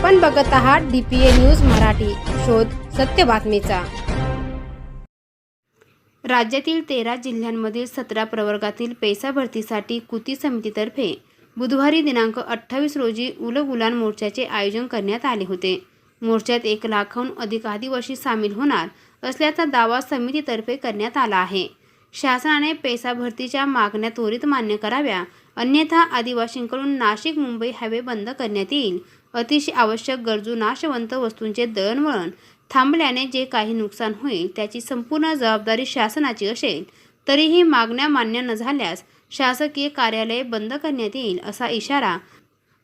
आपण बघत आहात डीपीए न्यूज मराठी. शोध सत्य बातमीचा. राज्यातील तेरा जिल्ह्यांमधील सतरा प्रवर्गातील पैसा भरतीसाठी कृती समितीतर्फे बुधवारी दिनांक अठ्ठावीस रोजी उलगुलान मोर्चाचे आयोजन करण्यात आले होते. मोर्चात एक लाखाहून अधिक आदिवासी सामील होणार असल्याचा दावा समितीतर्फे करण्यात आला आहे. शासनाने पैसा भरतीच्या मागण्या त्वरित मान्य कराव्या अन्यथा आदिवासींकडून नाशिक मुंबई हायवे बंद करण्यात येईल अतिशय आवश्यक गरजू नाशवंत वस्तूंचे दळणवळण थांबल्याने जे काही नुकसान होईल त्याची संपूर्ण जबाबदारी शासनाची असेल. तरीही मागण्या मान्य न झाल्यास शासकीय कार्यालये बंद करण्यात येईल असा इशारा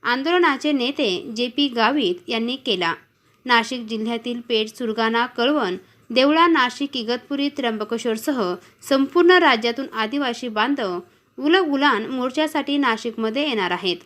आंदोलनाचे नेते जे पी गावित यांनी केला. नाशिक जिल्ह्यातील पेठ सुरगाणा कळवण देवळा नाशिक इगतपुरी त्र्यंबकेश्वरसह संपूर्ण राज्यातून आदिवासी बांधव उलगुलान मोर्चासाठी नाशिकमध्ये येणार आहेत.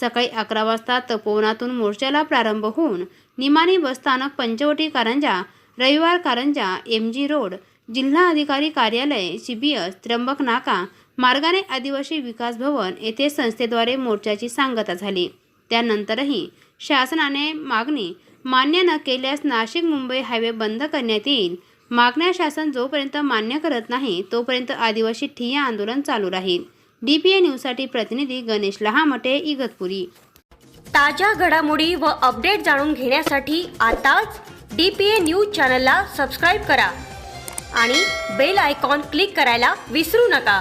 सकाळी अकरा वाजता तपोवनातून मोर्चाला प्रारंभ होऊन निमाणी बसस्थानक पंचवटी कारंजा रविवार कारंजा एम जी रोड जिल्हा अधिकारी कार्यालय सी बी एस त्र्यंबक नाका मार्गाने आदिवासी विकास भवन येथे संस्थेद्वारे मोर्चाची सांगता झाली. त्यानंतरही शासनाने मागणी मान्य न केल्यास नाशिक मुंबई हायवे बंद करण्यात येईल. मागण्या शासन जोपर्यंत मान्य करत नाही तोपर्यंत आदिवासी ठिय्या आंदोलन चालू राहील. डीपीए न्यूजसाठी प्रतिनिधी गणेश लहामटे इगतपुरी. ताज्या घडामोडी व अपडेट जाणून घेण्यासाठी आताच डी पी ए न्यूज चॅनलला सबस्क्राईब करा आणि बेल आयकॉन क्लिक करायला विसरू नका.